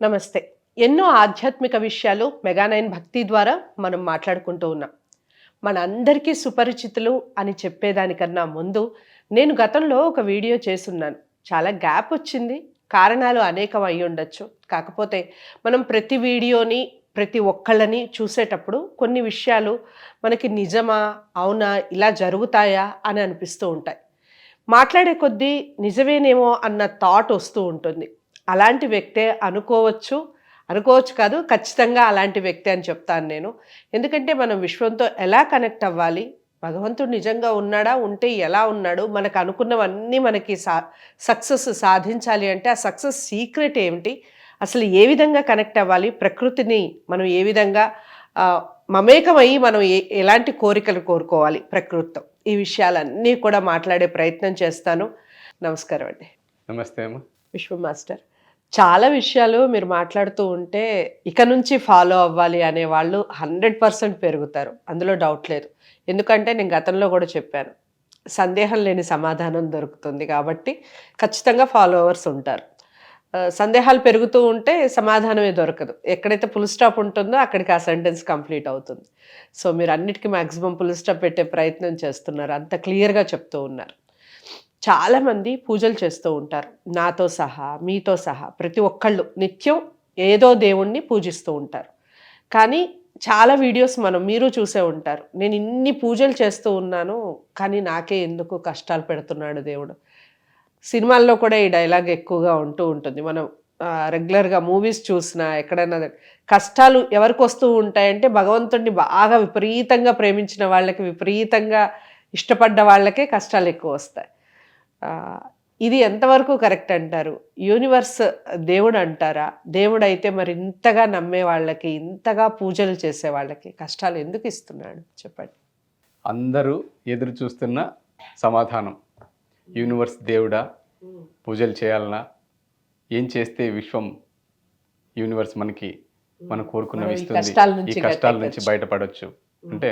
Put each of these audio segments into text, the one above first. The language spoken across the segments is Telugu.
నమస్తే. ఎన్నో ఆధ్యాత్మిక విషయాలు మెగానైన్ భక్తి ద్వారా మనం మాట్లాడుకుంటూ ఉన్నాం. మన అందరికీ సుపరిచితులు అని చెప్పేదానికన్నా ముందు నేను గతంలో ఒక వీడియో చేసున్నాను చాలా గ్యాప్ వచ్చింది. కారణాలు అనేకం అయి ఉండొచ్చు. కాకపోతే మనం ప్రతి వీడియోని ప్రతి ఒక్కళ్ళని చూసేటప్పుడు కొన్ని విషయాలు మనకి నిజమా అవునా ఇలా జరుగుతాయా అని అనిపిస్తూ ఉంటాయి. మాట్లాడే కొద్దీ నిజమేనేమో అన్న థాట్ వస్తూ ఉంటుంది. అలాంటి వ్యక్తే అనుకోవచ్చు. అనుకోవచ్చు కాదు ఖచ్చితంగా అలాంటి వ్యక్తి అని చెప్తాను నేను. ఎందుకంటే మనం విశ్వంతో ఎలా కనెక్ట్ అవ్వాలి? భగవంతుడు నిజంగా ఉన్నాడా? ఉంటే ఎలా ఉన్నాడు? మనకు అనుకున్నవన్నీ మనకి సా సక్సెస్ సాధించాలి అంటే ఆ సక్సెస్ సీక్రెట్ ఏమిటి? అసలు ఏ విధంగా కనెక్ట్ అవ్వాలి? ప్రకృతిని మనం ఏ విధంగా ఆ, మమేకమయ్యి మనం ఏ ఎలాంటి కోరికలు కోరుకోవాలి ప్రకృతితో? ఈ విషయాలన్నీ కూడా మాట్లాడే ప్రయత్నం చేస్తాను. నమస్కారం అండి. నమస్తే అమ్మ. విశ్వ మాస్టర్. చాలా విషయాలు మీరు మాట్లాడుతూ ఉంటే ఇక నుంచి ఫాలో అవ్వాలి అనే వాళ్ళు హండ్రెడ్ పర్సెంట్ పెరుగుతారు. అందులో డౌట్ లేదు. ఎందుకంటే నేను గతంలో కూడా చెప్పాను. సందేహం లేని సమాధానం దొరుకుతుంది కాబట్టి ఖచ్చితంగా ఫాలోవర్స్ ఉంటారు. సందేహాలు పెరుగుతూ ఉంటే సమాధానమే దొరకదు. ఎక్కడైతే ఫుల్ స్టాప్ ఉంటుందో అక్కడికి ఆ సెంటెన్స్ కంప్లీట్ అవుతుంది. సో మీరు అన్నిటికీ మ్యాక్సిమం ఫుల్ స్టాప్ పెట్టే ప్రయత్నం చేస్తున్నారు. అంత క్లియర్గా చెప్తూ ఉన్నారు. చాలామంది పూజలు చేస్తూ ఉంటారు. నాతో సహా మీతో సహా ప్రతి ఒక్కళ్ళు నిత్యం ఏదో దేవుణ్ణి పూజిస్తూ ఉంటారు. కానీ చాలా వీడియోస్ మనం మీరు చూసే ఉంటారు. నేను ఇన్ని పూజలు చేస్తూ ఉన్నాను కానీ నాకే ఎందుకు కష్టాలు పెడుతున్నాడు దేవుడు? సినిమాల్లో కూడా ఈ డైలాగ్ ఎక్కువగా ఉంటూ ఉంటుంది. మనం రెగ్యులర్గా మూవీస్ చూసినా ఎక్కడైనా కష్టాలు ఎవరికి వస్తూ ఉంటాయంటే భగవంతుడిని బాగా విపరీతంగా ప్రేమించిన వాళ్ళకి విపరీతంగా ఇష్టపడ్డ వాళ్ళకే కష్టాలు ఎక్కువ వస్తాయి. ఇది ఎంతవరకు కరెక్ట్ అంటారు? యూనివర్స్ దేవుడు అంటారా? దేవుడు అయితే మరి ఇంతగా నమ్మే వాళ్ళకి ఇంతగా పూజలు చేసే వాళ్ళకి కష్టాలు ఎందుకు ఇస్తున్నాడు? చెప్పండి. అందరూ ఎదురు చూస్తున్న సమాధానం. యూనివర్స్ దేవుడా పూజలు చేయాలనా? ఏం చేస్తే విశ్వం యూనివర్స్ మనకి మనం కోరుకున్నవి ఇస్తుంది కష్టాల ఈ నుంచి కష్టాల నుంచి. బయటపడవచ్చు అంటే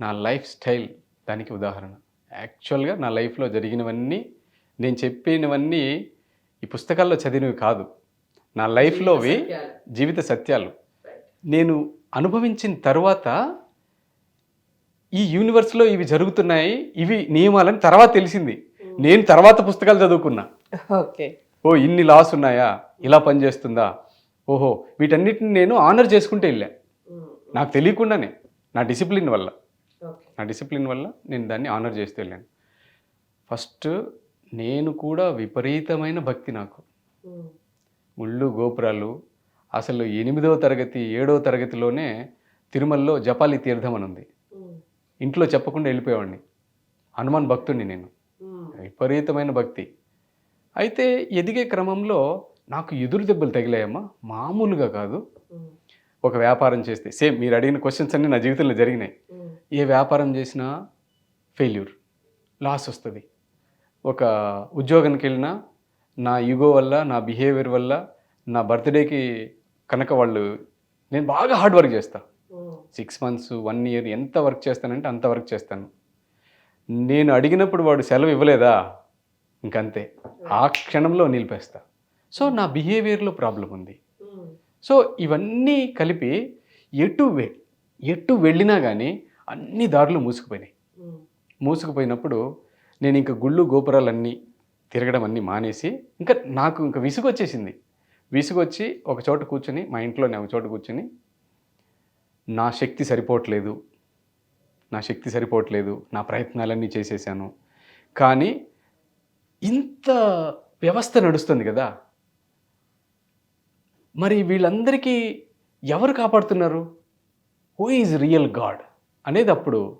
నా లైఫ్ స్టైల్ దానికి ఉదాహరణ. యాక్చువల్గా నా లైఫ్లో జరిగినవన్నీ నేను చెప్పినవన్నీ ఈ పుస్తకాల్లో చదివినవి కాదు. నా లైఫ్లోవి జీవిత సత్యాలు. నేను అనుభవించిన తర్వాత ఈ యూనివర్స్లో ఇవి జరుగుతున్నాయి ఇవి నియమాలని తర్వాత తెలిసింది. నేను తర్వాత పుస్తకాలు చదువుకున్నా. ఓకే ఓ ఇన్ని లాస్ ఉన్నాయా? ఇలా పనిచేస్తుందా? ఓహో వీటన్నిటిని నేను ఆనర్ చేసుకుంటూ వెళ్ళా. నాకు తెలియకుండానే నా డిసిప్లిన్ వల్ల. నా డిసిప్లిన్ వల్ల నేను దాన్ని ఆనర్ చేస్తూ వెళ్ళాను. ఫస్ట్ నేను కూడా విపరీతమైన భక్తి నాకు. ముళ్ళు గోపురాలు అసలు ఎనిమిదవ తరగతి ఏడవ తరగతిలోనే తిరుమలలో జపాలి తీర్థం అని ఉంది. ఇంట్లో చెప్పకుండా వెళ్ళిపోయేవాడిని. హనుమాన్ భక్తుడిని నేను. విపరీతమైన భక్తి. అయితే ఎదిగే క్రమంలో నాకు ఎదురు దెబ్బలు తగిలాయమ్మా. మామూలుగా కాదు. ఒక వ్యాపారం చేస్తే సేమ్ మీరు అడిగిన క్వశ్చన్స్ అన్నీ నా జీవితంలో జరిగినాయి. ఏ వ్యాపారం చేసినా ఫెయిల్యూర్ లాస్ వస్తుంది. ఒక ఉద్యోగానికి వెళ్ళినా నా యుగో వల్ల నా బిహేవియర్ వల్ల నా బర్త్డేకి కనుక వాళ్ళు నేను బాగా హార్డ్ వర్క్ చేస్తా. సిక్స్ మంత్స్ వన్ ఇయర్ ఎంత వర్క్ చేస్తానంటే అంత వర్క్ చేస్తాను. నేను అడిగినప్పుడు వాడు సెలవు ఇవ్వలేదా? ఇంకంతే. ఆ క్షణంలో నిలిపేస్తా. సో నా బిహేవియర్లో ప్రాబ్లం ఉంది. సో ఇవన్నీ కలిపి ఎటు వె ఎటు వెళ్ళినా కానీ అన్ని దారులు మూసుకుపోయినాయి. మూసుకుపోయినప్పుడు నేను ఇంకా గుళ్ళు గోపురాలన్నీ తిరగడం అన్నీ మానేసి ఇంకా నాకు ఇంకా విసుగు వచ్చేసింది విసుగు వచ్చి ఒక చోట కూర్చొని మా ఇంట్లోనే ఒక చోట కూర్చొని నా శక్తి సరిపోవట్లేదు నా శక్తి సరిపోవట్లేదు నా ప్రయత్నాలన్నీ చేసేసాను. కానీ ఇంత వ్యవస్థ నడుస్తుంది కదా. మరి వీళ్ళందరికీ ఎవరు కాపాడుతున్నారు? హూ ఈజ్ రియల్ గాడ్ అనేది అప్పుడు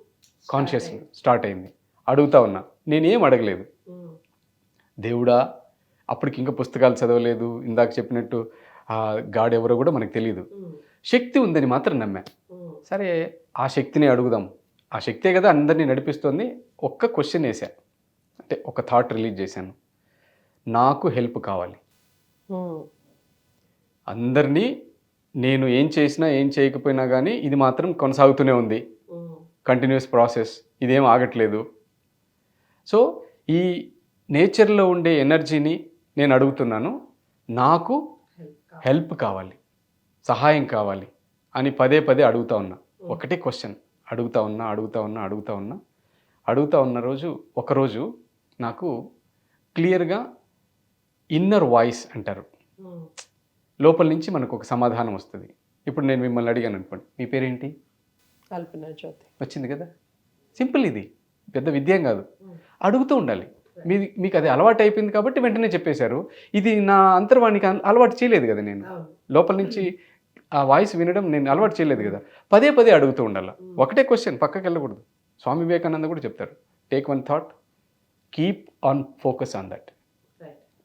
కాన్షియస్ స్టార్ట్ అయింది. అడుగుతా ఉన్నా. నేనేం అడగలేదు. దేవుడా అప్పటికి ఇంకా పుస్తకాలు చదవలేదు. ఇందాక చెప్పినట్టు ఆ గాడ్ ఎవరో కూడా మనకు తెలియదు శక్తి ఉందని మాత్రం నమ్మా. సరే ఆ శక్తిని అడుగుదాం. ఆ శక్తే కదా అందరినీ నడిపిస్తుంది. ఒక్క క్వశ్చన్ వేసా అంటే ఒక థాట్ రిలీజ్ చేశాను. నాకు హెల్ప్ కావాలి. అందరినీ నేను ఏం చేసినా ఏం చేయకపోయినా కానీ ఇది మాత్రం కొనసాగుతూనే ఉంది. కంటిన్యూస్ ప్రాసెస్ ఇదేం ఆగట్లేదు. సో ఈ నేచర్లో ఉండే ఎనర్జీని నేను అడుగుతున్నాను. నాకు హెల్ప్ కావాలి. సహాయం కావాలి అని పదే పదే అడుగుతా ఉన్నా. ఒకటే క్వశ్చన్. అడుగుతా ఉన్నా అడుగుతా ఉన్నా అడుగుతా ఉన్నా. అడుగుతా ఉన్న రోజు ఒకరోజు నాకు క్లియర్గా ఇన్నర్ వాయిస్ అంటారు. లోపల నుంచి మనకు ఒక సమాధానం వస్తుంది. ఇప్పుడు నేను మిమ్మల్ని అడిగాను అనుకోండి. మీ పేరేంటి? కల్పన జ్యోతి. వచ్చింది కదా? సింపుల్ ఇది. పెద్ద విద్యం కాదు. అడుగుతూ ఉండాలి. మీ మీకు అది అలవాటు అయిపోయింది కాబట్టి వెంటనే చెప్పేశారు. ఇది నా అంతర్వాణికి అల- అలవాటు చేయలేదు కదా నేను. లోపల నుంచి ఆ వాయిస్ వినడం నేను అలవాటు చేయలేదు కదా. పదే పదే అడుగుతూ ఉండాలి. ఒకటే క్వశ్చన్ పక్కకి వెళ్ళకూడదు. స్వామి వివేకానంద కూడా చెప్తారు. Take one thought keep on focus on that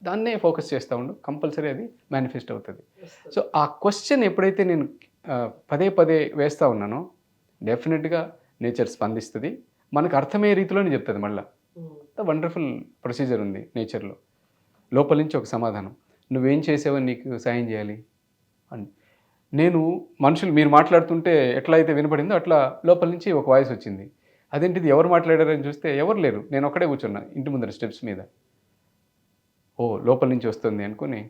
దాన్నే ఫోకస్ చేస్తూ ఉండు. కంపల్సరీ అది మేనిఫెస్ట్ అవుతుంది. సో ఆ క్వశ్చన్ ఎప్పుడైతే నేను పదే పదే వేస్తూ ఉన్నానో డెఫినెట్గా నేచర్ స్పందిస్తుంది. మనకు అర్థమయ్యే రీతిలోనే చెప్తుంది మళ్ళీ. వండర్ఫుల్ ప్రొసీజర్ ఉంది నేచర్లో. లోపల నుంచి ఒక సమాధానం. నువ్వేం చేసావని నీకు సాయం చేయాలి. అని నేను మనుషులు మీరు మాట్లాడుతుంటే ఎట్లా అయితే వినపడిందో అట్లా లోపల నుంచి ఒక వాయిస్ వచ్చింది. అదేంటిది ఎవరు మాట్లాడారని చూస్తే ఎవరు లేరు. నేను ఒక్కడే కూర్చున్నా ఇంటి ముందర స్టెప్స్ మీద. ఓ లోపల నుంచి వస్తుంది అనుకుని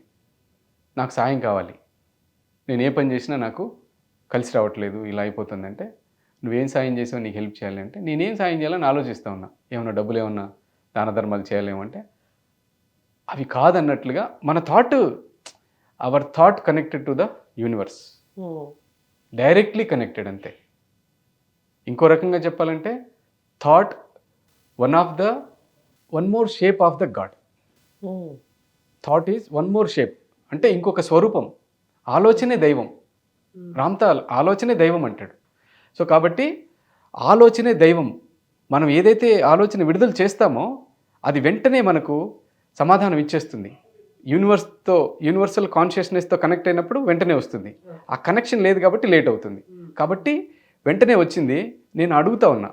నాకు సాయం కావాలి. నేను ఏ పని చేసినా నాకు కలిసి రావట్లేదు ఇలా అయిపోతుందంటే నువ్వేం సాయం చేసావు నీకు హెల్ప్ చేయాలి అంటే నేనేం సాయం చేయాలని ఆలోచిస్తూ ఉన్నా. ఏమన్నా డబ్బులు ఏమన్నా దాన ధర్మాలు చేయాలేమంటే అవి కాదన్నట్లుగా మన thought our thought connected to the universe directly connected అంతే. ఇంకో రకంగా చెప్పాలంటే thought one of the one more shape of the god thought is one more shape అంటే ఇంకొక స్వరూపం. ఆలోచనే దైవం. రామ్తా ఆలోచనే దైవం అంటాడు. సో కాబట్టి ఆలోచనే దైవం. మనం ఏదైతే ఆలోచన విడుదల చేస్తామో అది వెంటనే మనకు సమాధానం ఇచ్చేస్తుంది. యూనివర్స్తో యూనివర్సల్ కాన్షియస్నెస్తో కనెక్ట్ అయినప్పుడు వెంటనే వస్తుంది. ఆ కనెక్షన్ లేదు కాబట్టి లేట్ అవుతుంది. కాబట్టి వెంటనే వచ్చింది నేను అడుగుతా ఉన్నా.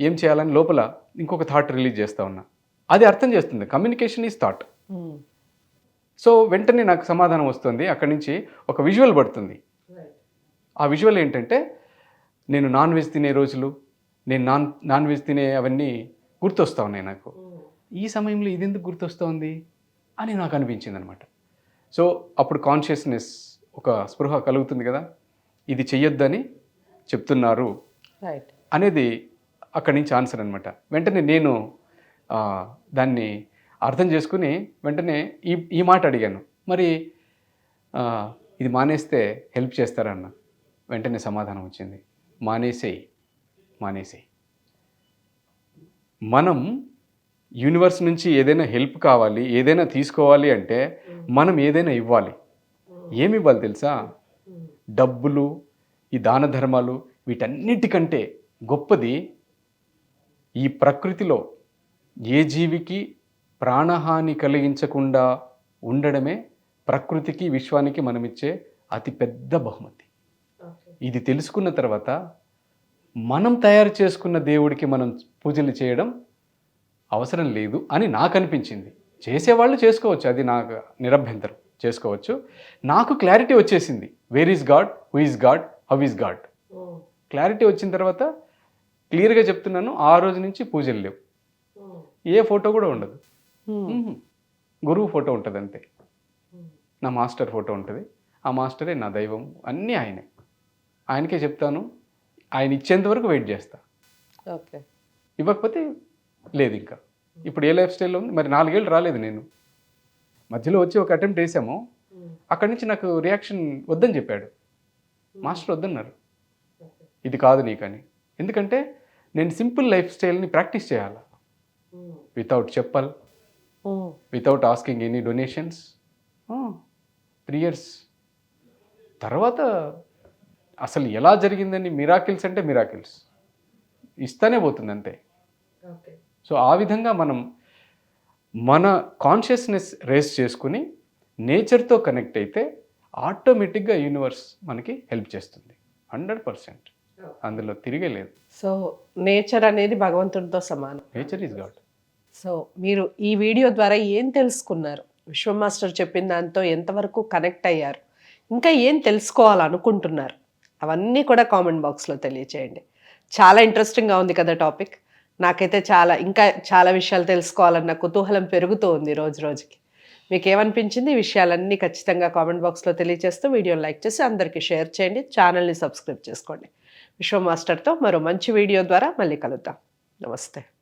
ఏం చేయాలని లోపల ఇంకొక థాట్ రిలీజ్ చేస్తా ఉన్నా. అది అర్థం చేస్తుంది. కమ్యూనికేషన్ ఈజ్ థాట్ సో వెంటనే నాకు సమాధానం వస్తుంది. అక్కడి నుంచి ఒక విజువల్ పడుతుంది. ఆ విజువల్ ఏంటంటే నేను నాన్ వెజ్ తినే రోజులు నేను నాన్ నాన్ వెజ్ తినే అవన్నీ గుర్తొస్తా ఉన్నాయి నాకు. ఈ సమయంలో ఇది ఎందుకు గుర్తొస్తోంది? అని నాకు అనిపించింది అనమాట సో అప్పుడు కాన్షియస్నెస్ ఒక స్పృహ కలుగుతుంది కదా? ఇది చెయ్యొద్దని చెప్తున్నారు అనేది అక్కడి నుంచి ఆన్సర్ అనమాట. వెంటనే నేను దాన్ని అర్థం చేసుకుని వెంటనే ఈ ఈ మాట అడిగాను. మరి ఇది మానేస్తే హెల్ప్ చేస్తారన్న. వెంటనే సమాధానం వచ్చింది. మానేసేయి మానేసేయి. మనం యూనివర్స్ నుంచి ఏదైనా హెల్ప్ కావాలి ఏదైనా తీసుకోవాలి అంటే మనం ఏదైనా ఇవ్వాలి. ఏమి ఇవ్వాలి తెలుసా? డబ్బులు ఈ దాన ధర్మాలు వీటన్నిటికంటే గొప్పది ఈ ప్రకృతిలో ఏ జీవికి ప్రాణహాని కలిగించకుండా ఉండడమే ప్రకృతికి విశ్వానికి మనమిచ్చే అతిపెద్ద బహుమతి. ఇది తెలుసుకున్న తర్వాత మనం తయారు చేసుకున్న దేవుడికి మనం పూజలు చేయడం అవసరం లేదు అని నాకు అనిపించింది. చేసేవాళ్ళు చేసుకోవచ్చు అది నాకు నిరభ్యంతరం. చేసుకోవచ్చు. నాకు క్లారిటీ వచ్చేసింది. Where is god who is god how is god clarity వచ్చిన తర్వాత క్లియర్గా చెప్తున్నాను ఆ రోజు నుంచి పూజలు లేవు. ఏ ఫోటో కూడా ఉండదు. గురువు ఫోటో ఉంటుంది అంతే నా మాస్టర్ ఫోటో ఉంటుంది. ఆ మాస్టరే నా దైవం అన్నీ ఆయనే. ఆయనకే చెప్తాను. ఆయన ఇచ్చేంత వరకు వెయిట్ చేస్తా. ఓకే. ఇవ్వకపోతే లేదు ఇంకా. ఇప్పుడు ఏ లైఫ్ స్టైల్లో ఉంది? మరి నాలుగేళ్ళు రాలేదు నేను. మధ్యలో వచ్చి ఒక అటెంప్ట్ వేసాము. అక్కడి నుంచి నాకు రియాక్షన్ వద్దని చెప్పాడు. మాస్టర్ వద్దన్నారు. ఇది కాదు నీకని. ఎందుకంటే నేను సింపుల్ లైఫ్ స్టైల్ని ప్రాక్టీస్ చేయాలి. Without chappal. Without asking any donations three years తర్వాత అసలు ఎలా జరిగిందని మిరాకిల్స్ అంటే మిరాకిల్స్. ఇస్తానే పోతుంది అంతే సో ఆ విధంగా మనం మన కాన్షియస్నెస్ రేస్ చేసుకుని నేచర్తో కనెక్ట్ అయితే ఆటోమేటిక్గా యూనివర్స్ మనకి హెల్ప్ చేస్తుంది. Hundred percent. అందులో తిరిగే లేదు. సో నేచర్ అనేది భగవంతుడితో సమానం. Nature is God. సో మీరు ఈ వీడియో ద్వారా ఏం తెలుసుకున్నారు? విశ్వ మాస్టర్ చెప్పిన దాంతో ఎంతవరకు కనెక్ట్ అయ్యారు? ఇంకా ఏం తెలుసుకోవాలనుకుంటున్నారు? అవన్నీ కూడా కామెంట్ బాక్స్లో తెలియచేయండి. చాలా ఇంట్రెస్టింగ్గా ఉంది కదా టాపిక్ నాకైతే చాలా ఇంకా చాలా విషయాలు తెలుసుకోవాలన్న కుతూహలం పెరుగుతూ ఉంది రోజు రోజుకి. మీకు ఏమనిపించింది విషయాలన్నీ ఖచ్చితంగా కామెంట్ బాక్స్లో తెలియజేస్తూ వీడియోని లైక్ చేసి అందరికీ షేర్ చేయండి. ఛానల్ని సబ్స్క్రైబ్ చేసుకోండి. విశ్వ మాస్టర్తో మరో మంచి వీడియో ద్వారా మళ్ళీ కలుద్దాం. నమస్తే.